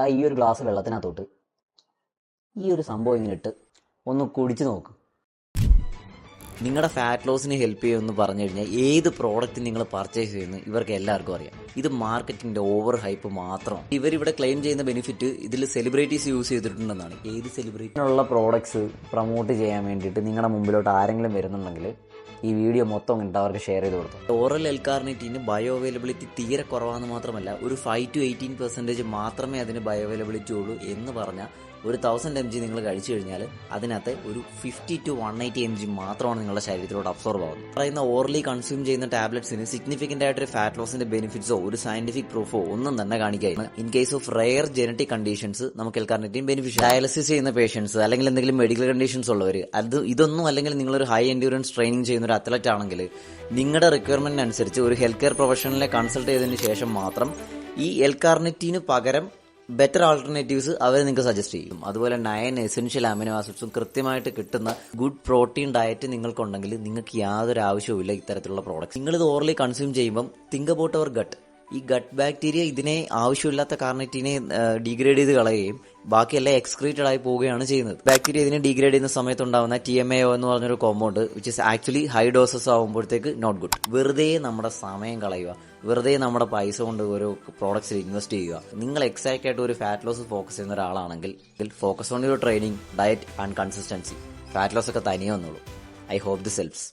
ആ ഈ ഒരു ഗ്ലാസ് വെള്ളത്തിനകത്തോട്ട് ഈ ഒരു സംഭവം ഇങ്ങനെ ഇട്ട് ഒന്ന് കുടിച്ചു നോക്ക്. നിങ്ങളുടെ ഫാറ്റ് ലോസിന് ഹെൽപ്പ് ചെയ്യുമെന്ന് പറഞ്ഞു കഴിഞ്ഞാൽ ഏത് പ്രോഡക്റ്റ് നിങ്ങൾ പർച്ചേസ് ചെയ്യുന്നു ഇവർക്ക് എല്ലാവർക്കും അറിയാം. ഇത് മാർക്കറ്റിന്റെ ഓവർ ഹൈപ്പ് മാത്രമാണ് ഇവരിവിടെ ക്ലെയിം ചെയ്യുന്ന ബെനിഫിറ്റ് ഇതിൽ സെലിബ്രിറ്റീസ് യൂസ് ചെയ്തിട്ടുണ്ടെന്നാണ്. ഏത് സെലിബ്രിറ്റി ഇങ്ങനെയുള്ള പ്രോഡക്ട്സ് പ്രൊമോട്ട് ചെയ്യാൻ വേണ്ടിയിട്ട് നിങ്ങളുടെ മുമ്പിലോട്ട് ആരെങ്കിലും വരുന്നുണ്ടെങ്കിൽ ഈ വീഡിയോ മൊത്തം ഇങ്ങോട്ട് അവർക്ക് ഷെയർ ചെയ്ത് കൊടുത്തു. ഓറൽ എൽക്കാർണിറ്റിന് ബയോ അവൈലബിലിറ്റി തീരെ കുറവാണെന്ന് മാത്രമല്ല ഒരു ഫൈവ് ടു എയ്റ്റീൻ പെർസെന്റേജ് മാത്രമേ അതിന് ബയോ അവൈലബിലിറ്റി ഉള്ളൂ എന്ന് പറഞ്ഞാൽ ഒരു തൗസൻഡ് എം ജി നിങ്ങൾ കഴിച്ചു കഴിഞ്ഞാൽ അതിനകത്ത് ഒരു fifty two one eighty M G മാത്രമാണ് നിങ്ങളുടെ ശരീരത്തിലോട്ട് അബ്സോർബ് ആവുന്നത്. പറയുന്ന ഓർലി കൺസ്യൂം ചെയ്യുന്ന ടാബ്ലറ്റ്സിന് സിഗ്നിഫിക്കന്റ് ആയിട്ട് ഒരു ഫാറ്റ് ലോസിന്റെ ബെനിഫിറ്റ്സോ ഒരു സയന്റിഫിക് പ്രൂഫോ ഒന്നും തന്നെ കാണിക്കുകയാണ് in case of rare genetic conditions നമുക്ക് എൽക്കാർണിറ്റിയും ബെനിഫിഷ്യൽ ഡയാലിസിസ് ചെയ്യുന്ന പേഷ്യൻസ് അല്ലെങ്കിൽ എന്തെങ്കിലും മെഡിക്കൽ കണ്ടീഷൻസ് ഉള്ളവർ അത് ഇതൊന്നും അല്ലെങ്കിൽ നിങ്ങളൊരു ഹൈ എൻഡ്യൂറൻസ് ട്രെയിനിങ് ചെയ്യുന്ന ഒരു അത്ലറ്റ് ആണെങ്കിൽ നിങ്ങളുടെ റിക്വയർമെന്റ് അനുസരിച്ച് ഒരു ഹെൽത്ത് കെയർ പ്രൊഫഷണലിനെ കൺസൾട്ട് ചെയ്തതിന് ശേഷം മാത്രം ഈ എൽക്കാർണിറ്റിന് പകരം ബെറ്റർ ആൾട്ടർനേറ്റീവ്സ് അവർ നിങ്ങൾക്ക് സജസ്റ്റ് ചെയ്യും. അതുപോലെ നയൻ എസെൻഷ്യൽ അമിനോ ആസിഡ്സും കൃത്യമായിട്ട് കിട്ടുന്ന ഗുഡ് പ്രോട്ടീൻ ഡയറ്റ് നിങ്ങൾക്കുണ്ടെങ്കിൽ നിങ്ങൾക്ക് യാതൊരു ആവശ്യവുമില്ല ഇത്തരത്തിലുള്ള പ്രോഡക്റ്റ് നിങ്ങൾ ഇത് ഓർലി കൺസ്യൂം ചെയ്യുമ്പം തിങ്ക് അബൌട്ട് അവർ ഗട്ട് ഈ ഗട്ട് ബാക്ടീരിയ ഇതിനെ ആവശ്യമില്ലാത്ത കാർണറ്റിനെ ഡീഗ്രേഡ് ചെയ്ത് കളയുകയും ബാക്കിയെല്ലാം എക്സ്ക്രീറ്റഡ് ആയി പോവുകയാണ് ചെയ്യുന്നത്. ബാക്ടീരിയ ഇതിനെ ഡീഗ്രേഡ് ചെയ്യുന്ന സമയത്ത് ഉണ്ടാകുന്ന ടി എം എ ഒ എന്ന് പറഞ്ഞൊരു compound which is actually high doses ആകുമ്പോഴത്തേക്ക് നോട്ട് ഗുഡ് വെറുതെ നമ്മുടെ സമയം കളയുക. വെറുതെ നമ്മുടെ പൈസ കൊണ്ട് ഓരോ പ്രോഡക്ട്സിൽ ഇൻവെസ്റ്റ് ചെയ്യുക. നിങ്ങൾ എക്സാക്റ്റ് ആയിട്ട് ഒരു ഫാറ്റ് ലോസ് ഫോക്കസ് ചെയ്യുന്ന ഒരാളാണെങ്കിൽ focus on your training diet and consistency fat loss ഒക്കെ തനിയെ വന്നുള്ളൂ ഐ ഹോപ്പ് ദിസ് ഹെൽപ്സ്